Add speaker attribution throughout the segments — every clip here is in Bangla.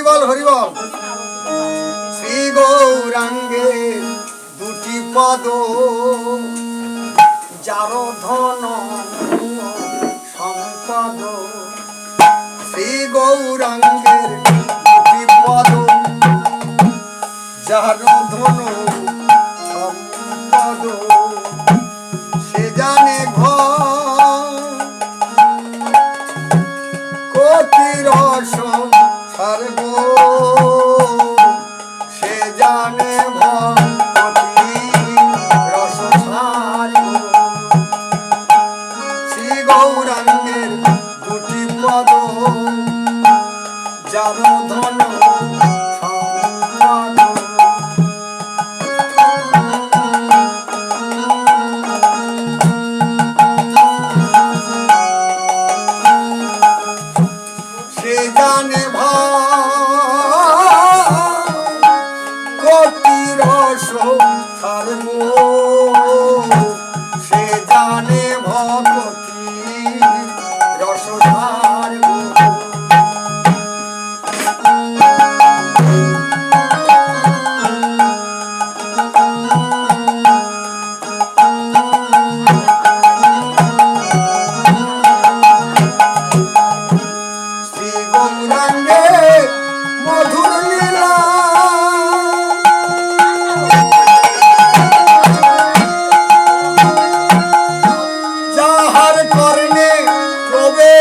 Speaker 1: হরিবল হরিবল। শ্রী গৌরাঙ্গে দুটি পদ। যার ধন সম্পদ। শ্রী গৌরাঙ্গে দুটি পদ। যার ধন জানে ভাই।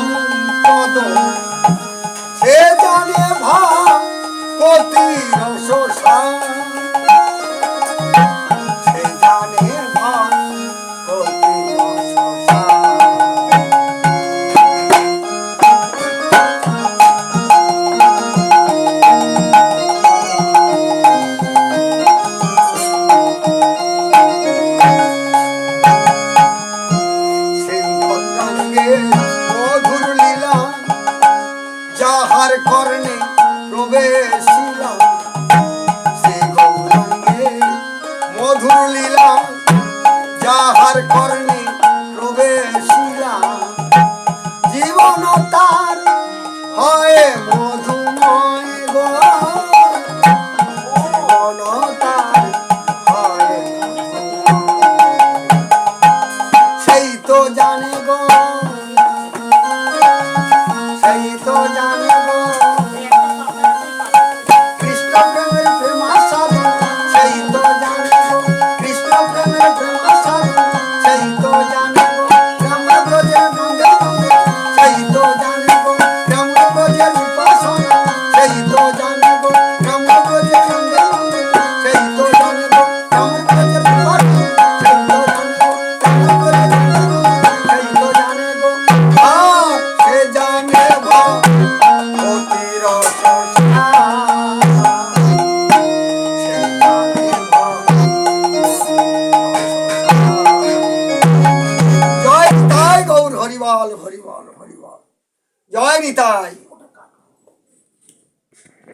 Speaker 1: সম্পদ। সে জানে ভাব অতি রস ver. হরিবল হরিবল হরিবল জয় নিতাই।